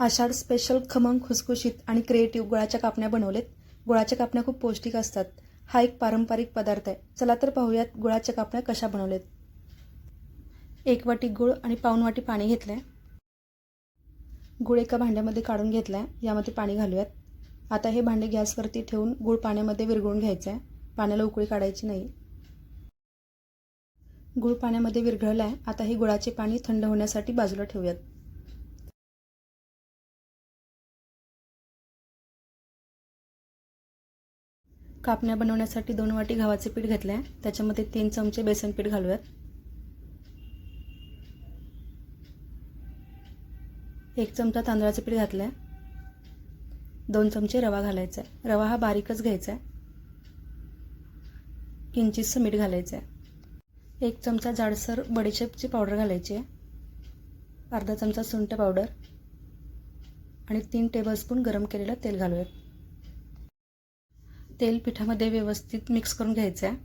आषाढ special खमंग खुसखुशीत आणि क्रिएटिव्ह गुळाच्या कापण्या बनवलेत. गुळाच्या कापण्या खूप पौष्टिक असतात. हा एक पारंपरिक पदार्थ आहे. चला तर पाहूयात गुळाच्या कापण्या कशा बनवलेत. एक वाटी गुळ आणि पाऊन वाटी पाणी घेतलं आहे गुळ एका भांड्यामध्ये काढून घेतला आहे यामध्ये पाणी घालूयात. आता हे भांडे गॅसवरती ठेवून गुळ पाण्यामध्ये विरघळून घ्यायचं आहे पाण्याला उकळी काढायची नाही. गुळ पाण्यामध्ये विरघळला आहे आता हे गुळाचे पाणी थंड होण्यासाठी बाजूला ठेवूयात. कापण्या बनवण्यासाठी दोन वाटी गव्हाचे पीठ घेतलं आहे त्याच्यामध्ये तीन चमचे बेसन पीठ घालूयात. एक चमचा तांदळाचं पीठ घातलं आहे दोन चमचे रवा घालायचा आहे रवा हा बारीकच घ्यायचा आहे किंचितचं मीठ घालायचं आहे एक चमचा जाडसर बडीशेपची पावडर घालायची आहे. अर्धा चमचा सुंठ पावडर. आणि तीन टेबलस्पून गरम केलेलं तेल घालूयात. तेल पिठामध्ये व्यवस्थित मिक्स करून घ्यायचं आहे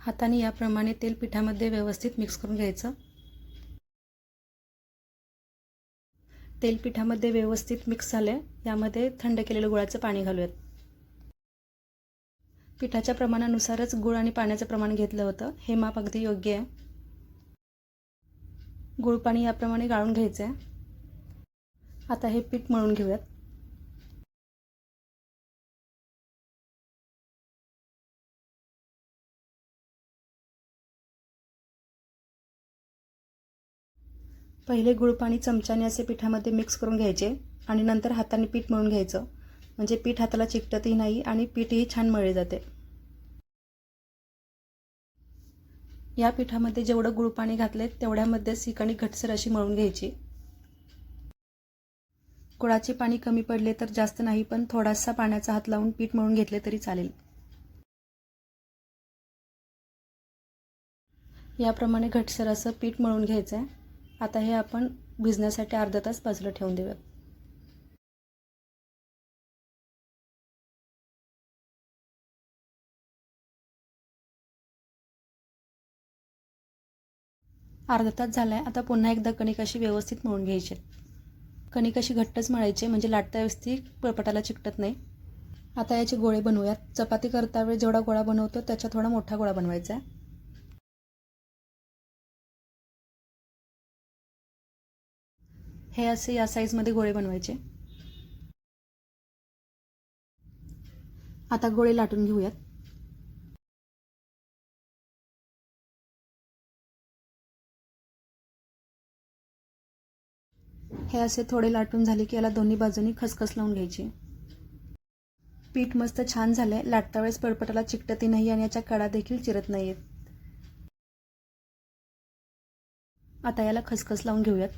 हाताने याप्रमाणे तेल पिठामध्ये व्यवस्थित मिक्स करून घ्यायचं. तेल पिठामध्ये व्यवस्थित मिक्स झालं यामध्ये थंड केलेलं गुळाचं पाणी घालूयात. पिठाच्या प्रमाणानुसारच गुळ आणि पाण्याचं प्रमाण घेतलं होतं. हे माप अगदी योग्य आहे. गुळ पाणी याप्रमाणे गाळून घ्यायचं आहे आता हे पीठ मळून घेऊयात. पहिले गुळ पाणी चमच्याने असे पिठामध्ये मिक्स करून घ्यायचे आणि नंतर हाताने पीठ मळून घ्यायचं. म्हणजे पीठ हाताला चिकटतही नाही आणि पीठही छान मळले जाते. या पिठामध्ये जेवढं गुळ पाणी घातले तेवढ्यामध्येच ठिकाणी घटसर अशी मळून घ्यायची. गुळाचे पाणी कमी पडले तर जास्त नाही पण थोडासा पाण्याचा हात लावून पीठ मळून घेतले तरी चालेल. याप्रमाणे घटसर असं पीठ मळून घ्यायचं आहे आता हे आपण भिजण्यासाठी अर्धा तास बाजूला ठेवून देऊयात. अर्धा तास झाला आहे आता पुन्हा एकदा कणिक अशी व्यवस्थित मळून घ्यायची. कणिक अशी घट्टच मळायची म्हणजे लाटता व्यवस्थित पळपटाला चिकटत नाही. आता याचे गोळे बनवूयात. चपाती करता वेळ जेवढा गोळा बनवतो त्याच्या थोडा मोठा गोळा बनवायचा आहे. हे असे या साईजमध्ये गोळे बनवायचे. आता गोळे लाटून घेऊयात. हे असे थोडे लाटून झाले की याला दोन्ही बाजूनी खसखस लावून घ्यायची. पीठ मस्त छान झाले लाटता वेळेस पळपटाला चिकटती नाही आणि याच्या कडा देखील चिरत नाहीयेत. आता याला खसखस लावून घेऊयात.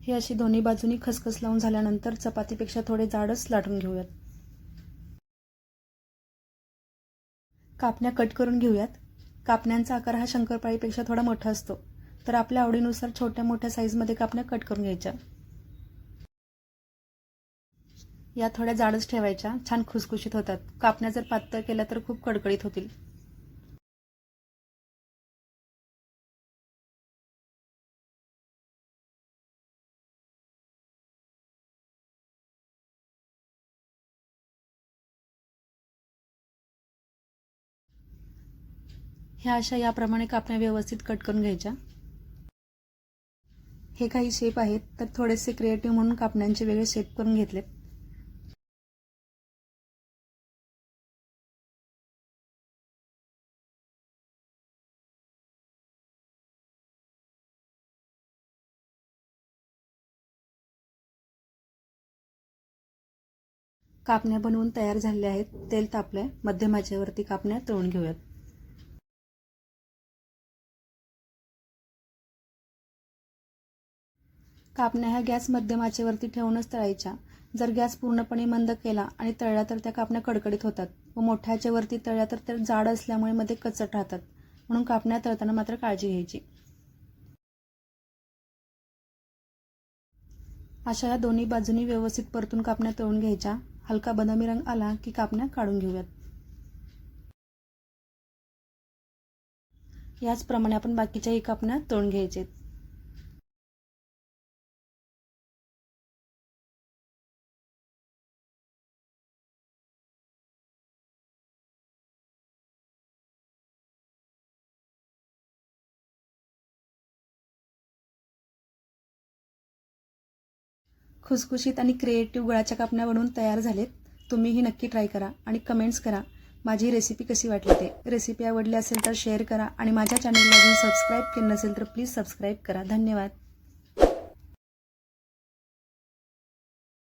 हे अशी दोन्ही बाजूनी खसखस लावून झाल्यानंतर चपातीपेक्षा थोडे जाडच लाटून घेऊयात. कापण्या कट करून घेऊयात. कापण्यांचा आकार हा शंकरपाळीपेक्षा थोडा मोठा असतो. तर आपल्या आवडीनुसार छोट्या मोठ्या साईजमध्ये कापण्या कट करून घ्यायच्या. या थोड्या जाडच ठेवायच्या. छान खुसखुशीत होतात. कापण्या जर पातळ केल्या तर खूप कडकडीत होतील. ह्या अशा याप्रमाणे कापण्या व्यवस्थित कट करून घ्यायच्या. हे काही शेप आहेत तर थोडेसे क्रिएटिव्ह म्हणून कापण्यांचे वेगळे शेप करून घेतलेत. कापण्या बनवून तयार झालेल्या आहेत. तेल तापलंय. मध्यमाच्यावरती कापण्या तळून घेऊयात. कापण्या ह्या गॅस मध्यम आचेवरती ठेवूनच तळायच्या. जर गॅस पूर्णपणे मंद केला आणि तळल्या तर त्या कापण्या कडकडीत होतात व मोठ्या आचेवरती तळल्या तर त्या जाड असल्यामुळे मध्ये कचट राहतात. म्हणून कापण्या तळताना मात्र काळजी घ्यायची. अशा या दोन्ही बाजूनी व्यवस्थित परतून कापण्या तळून घ्यायच्या. हलका बदामी रंग आला की कापण्या काढून घेऊयात. याचप्रमाणे आपण बाकीच्याही कापण्या तळून घ्यायचे खुसखुशीत आणि क्रिएटिव्ह गुळाच्या कापण्या बनवून तयार झालेत. तुम्हीही नक्की ट्राय करा आणि कमेंट्स करा. माझी रेसिपी कशी वाटली ते. रेसिपी आवडली असेल तर शेअर करा आणि माझ्या चॅनलला अजून सबस्क्राईब केलं नसेल तर प्लीज सबस्क्राईब करा. धन्यवाद.